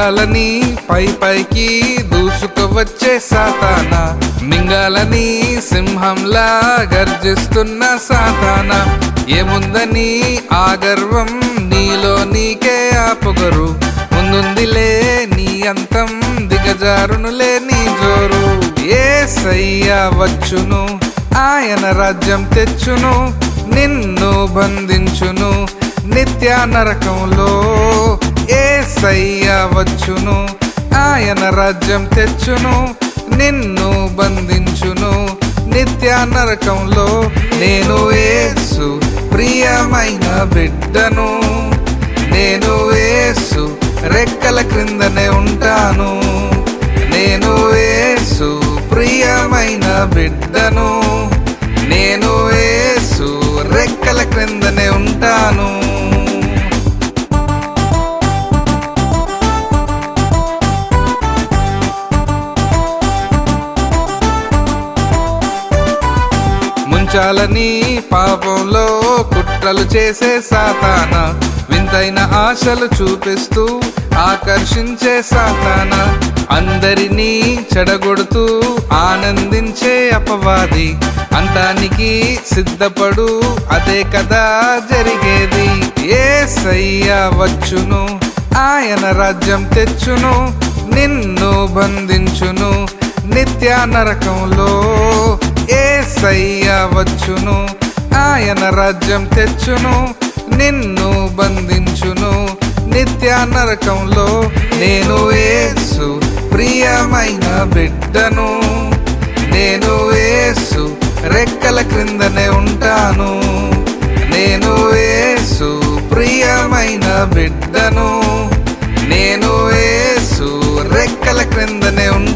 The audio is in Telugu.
మింగాలని పై పైకి దూసుకు వచ్చే సాతాన. మింగాలని సింహంలా గర్జిస్తున్న సాతాన. ఏముందని ఆ గర్వం నీలో నీకే ఆపుగరు. ముందుందిలే నీ అంతం దిగజారునులే నీ జోరు. ఏ వచ్చును ఆయన రాజ్యం తెచ్చును నిన్ను బంధించును నిత్య నరకంలో ఏ వచ్చును ఆయన రాజ్యం తెచ్చును నిన్ను బంధించును. నిత్య నరకంలో నేను ఏసు ప్రియమైన బిడ్డను. నేను ఏసు రెక్కల క్రిందనే ఉంటాను. నేను ఏసు ప్రియమైన బిడ్డను. నేను ఏసు రెక్కల క్రిందనే ముంచాలని పాపంలో కుట్రలు చేసే సాతాన. వింతైన ఆశలు చూపిస్తూ ఆకర్షించే సాతాన. అందరినీ చెడగొడుతూ ఆనందించే అపవాది. అంతానికి సిద్ధపడు అదే కదా జరిగేది. ఏ వచ్చును ఆయన రాజ్యం తెచ్చును నిన్ను బంధించును నిత్య నరకంలో ఏ వచ్చును ఆయన రాజ్యం తెచ్చును నిన్ను బంధించును. నిత్య నరకంలో నేను ఏసు ప్రియమైన బిడ్డను. నేను ఏసు రెక్కల క్రిందనే ఉంటాను. నేను ఏసు ప్రియమైన బిడ్డను. నేను ఏసు రెక్కల క్రిందనే ఉంటాను